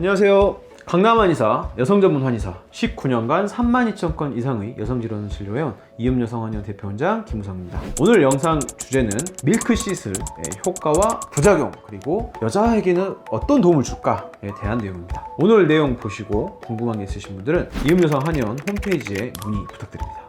안녕하세요. 강남 한의사, 여성 전문 한의사, 19년간 32,000건 이상의 여성 질환을 진료해온 이음 여성 한의원 대표 원장 김우성입니다. 오늘 영상 주제는 밀크 시슬의 효과와 부작용 그리고 여자에게는 어떤 도움을 줄까에 대한 내용입니다. 오늘 내용 보시고 궁금한 게 있으신 분들은 이음 여성 한의원 홈페이지에 문의 부탁드립니다.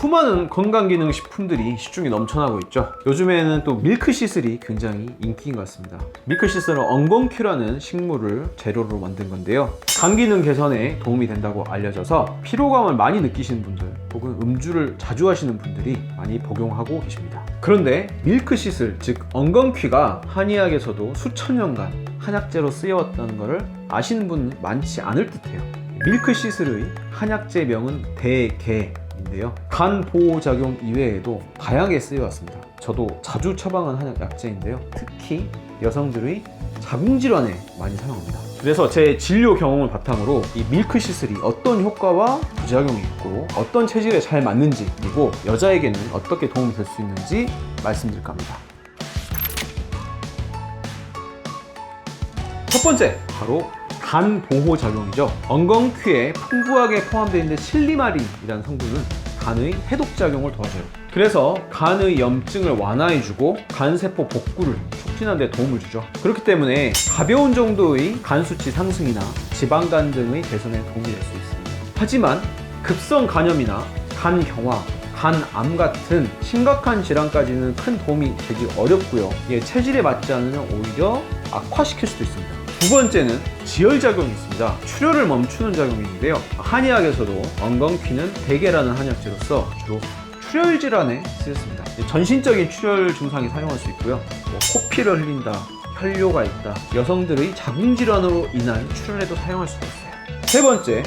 수많은 건강기능식품들이 시중에 넘쳐나고 있죠. 요즘에는 또 밀크시슬이 굉장히 인기인 것 같습니다. 밀크시슬은 엉겅퀴라는 식물을 재료로 만든 건데요. 간 기능 개선에 도움이 된다고 알려져서 피로감을 많이 느끼시는 분들 혹은 음주를 자주 하시는 분들이 많이 복용하고 계십니다. 그런데 밀크시슬, 즉 엉겅퀴가 한의학에서도 수천 년간 한약재로 쓰여왔다는 것을 아시는 분 많지 않을 듯해요. 밀크시슬의 한약재 명은 대개 인데요. 간 보호 작용 이외에도 다양하게 쓰여왔습니다. 저도 자주 처방한 한약 약재인데요. 특히 여성들의 자궁 질환에 많이 사용합니다. 그래서 제 진료 경험을 바탕으로 이 밀크 시슬이 어떤 효과와 부작용이 있고 어떤 체질에 잘 맞는지 그리고 여자에게는 어떻게 도움이 될 수 있는지 말씀드릴까 합니다. 첫 번째 바로 간 보호 작용이죠. 엉겅퀴에 풍부하게 포함되어 있는 실리마린이라는 성분은 간의 해독 작용을 도와줘요. 그래서 간의 염증을 완화해주고 간 세포 복구를 촉진하는 데 도움을 주죠. 그렇기 때문에 가벼운 정도의 간 수치 상승이나 지방간 등의 개선에 도움이 될 수 있습니다. 하지만 급성 간염이나 간 경화, 간암 같은 심각한 질환까지는 큰 도움이 되기 어렵고요. 이게 체질에 맞지 않으면 오히려 악화시킬 수도 있습니다. 두 번째는 지혈작용이 있습니다. 출혈을 멈추는 작용이 있는데요. 한의학에서도 엉겅퀴는 대개라는 한약재로서 주로 출혈 질환에 쓰였습니다. 전신적인 출혈 증상이 사용할 수 있고요. 뭐 코피를 흘린다, 혈뇨가 있다, 여성들의 자궁 질환으로 인한 출혈에도 사용할 수가 있어요. 세 번째,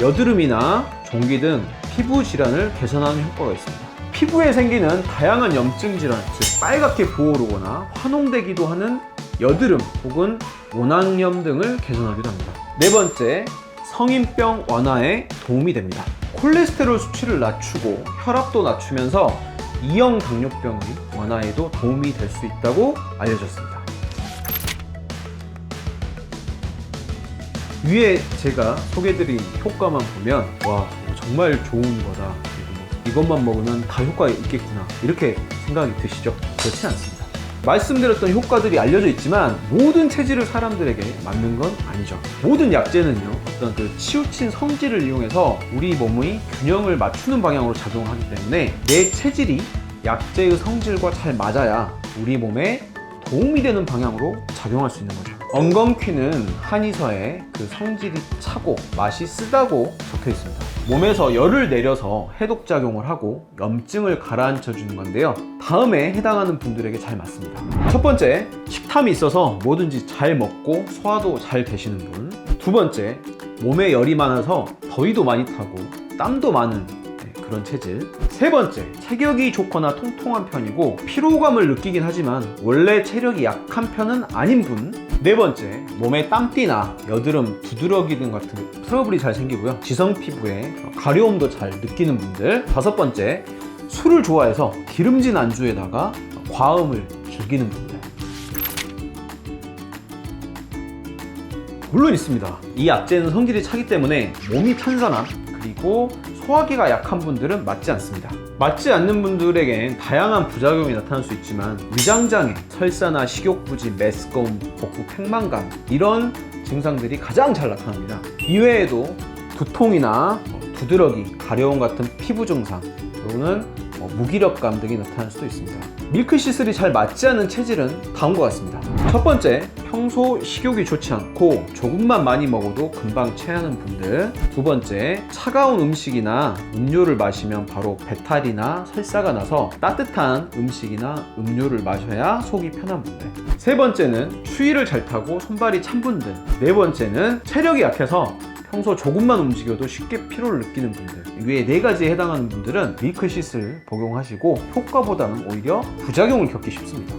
여드름이나 종기 등 피부 질환을 개선하는 효과가 있습니다. 피부에 생기는 다양한 염증 질환, 즉 빨갛게 부어오르거나 환홍되기도 하는 여드름 혹은 모낭염 등을 개선하기도 합니다. 네 번째, 성인병 완화에 도움이 됩니다. 콜레스테롤 수치를 낮추고 혈압도 낮추면서 이형 당뇨병의 완화에도 도움이 될 수 있다고 알려졌습니다. 위에 제가 소개드린 효과만 보면 와 정말 좋은 거다 뭐 이것만 먹으면 다 효과가 있겠구나 이렇게 생각이 드시죠? 그렇지 않습니다. 말씀드렸던 효과들이 알려져 있지만 모든 체질을 사람들에게 맞는 건 아니죠. 모든 약재는요 어떤 그 치우친 성질을 이용해서 우리 몸의 균형을 맞추는 방향으로 작용하기 때문에 내 체질이 약재의 성질과 잘 맞아야 우리 몸에 도움이 되는 방향으로 작용할 수 있는 거죠. 엉겅퀴는 한의서에 그 성질이 차고 맛이 쓰다고 적혀 있습니다. 몸에서 열을 내려서 해독 작용을 하고 염증을 가라앉혀 주는 건데요. 다음에 해당하는 분들에게 잘 맞습니다. 첫 번째, 식탐이 있어서 뭐든지 잘 먹고 소화도 잘 되시는 분. 두 번째, 몸에 열이 많아서 더위도 많이 타고 땀도 많은 네, 그런 체질. 세 번째, 체격이 좋거나 통통한 편이고 피로감을 느끼긴 하지만 원래 체력이 약한 편은 아닌 분. 네 번째, 몸에 땀띠나 여드름, 두드러기 등 같은 트러블이 잘 생기고요. 지성 피부에 가려움도 잘 느끼는 분들. 다섯 번째, 술을 좋아해서 기름진 안주에다가 과음을 즐기는 분들. 물론 있습니다. 이 약재는 성질이 차기 때문에 몸이 편산함 그리고 소화기가 약한 분들은 맞지 않습니다. 맞지 않는 분들에겐 다양한 부작용이 나타날 수 있지만 위장장애, 설사나 식욕부진, 메스꺼움, 복부 팽만감 이런 증상들이 가장 잘 나타납니다. 이외에도 두통이나 어, 두드러기, 가려움 같은 피부 증상 또는 어, 무기력감 등이 나타날 수도 있습니다. 밀크 시슬이 잘 맞지 않는 체질은 다음과 같습니다. 첫 번째, 평소 식욕이 좋지 않고 조금만 많이 먹어도 금방 체하는 분들. 두 번째, 차가운 음식이나 음료를 마시면 바로 배탈이나 설사가 나서 따뜻한 음식이나 음료를 마셔야 속이 편한 분들. 세 번째는 추위를 잘 타고 손발이 찬 분들. 네 번째는 체력이 약해서 평소 조금만 움직여도 쉽게 피로를 느끼는 분들. 이외에 네 가지에 해당하는 분들은 밀크시슬 복용하시고 효과보다는 오히려 부작용을 겪기 쉽습니다.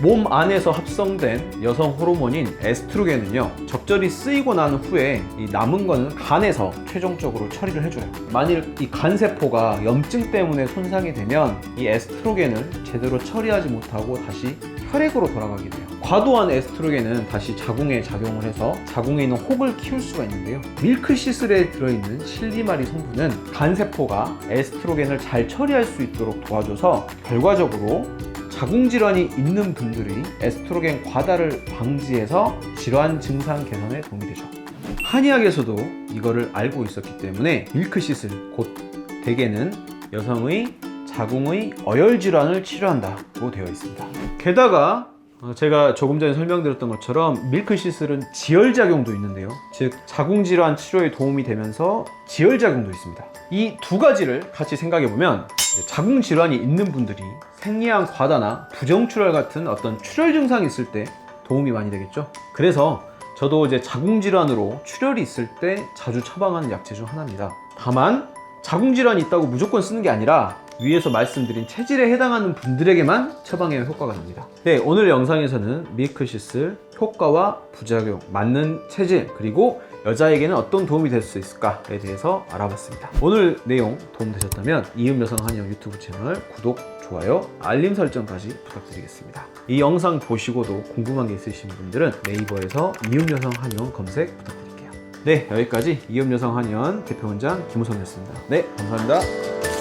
몸 안에서 합성된 여성 호르몬인 에스트로겐은요 적절히 쓰이고 난 후에 이 남은 거는 간에서 최종적으로 처리를 해줘요. 만일 이 간 세포가 염증 때문에 손상이 되면 이 에스트로겐을 제대로 처리하지 못하고 다시 혈액으로 돌아가게 돼요 과도한 에스트로겐은 다시 자궁에 작용을 해서 자궁에 있는 혹을 키울 수가 있는데요 밀크시슬에 들어있는 실리마리 성분은 간 세포가 에스트로겐을 잘 처리할 수 있도록 도와줘서 결과적으로 자궁 질환이 있는 분들이 에스트로겐 과다를 방지해서 질환 증상 개선에 도움이 되죠. 한의학에서도 이거를 알고 있었기 때문에 밀크시슬 곧 대개는 여성의 자궁의 어열 질환을 치료한다고 되어 있습니다. 게다가 어, 제가 조금 전에 설명드렸던 것처럼 밀크시슬은 지혈작용도 있는데요. 즉 자궁질환 치료에 도움이 되면서 지혈작용도 있습니다. 이 두 가지를 같이 생각해 보면 자궁질환이 있는 분들이 생리양 과다나 부정출혈 같은 어떤 출혈 증상이 있을 때 도움이 많이 되겠죠. 그래서 저도 이제 자궁질환으로 출혈이 있을 때 자주 처방하는 약재 중 하나입니다. 다만 자궁질환이 있다고 무조건 쓰는 게 아니라 위에서 말씀드린 체질에 해당하는 분들에게만 처방해야 효과가 납니다. 네, 오늘 영상에서는 밀크시슬 효과와 부작용, 맞는 체질, 그리고 여자에게는 어떤 도움이 될 수 있을까에 대해서 알아봤습니다. 오늘 내용 도움되셨다면 이음여성 한의원 유튜브 채널 구독, 좋아요, 알림 설정까지 부탁드리겠습니다. 이 영상 보시고도 궁금한 게 있으신 분들은 네이버에서 이음여성 한의원 검색 부탁드릴게요. 네, 여기까지 이음여성 한의원 대표원장 김우성이었습니다. 네, 감사합니다.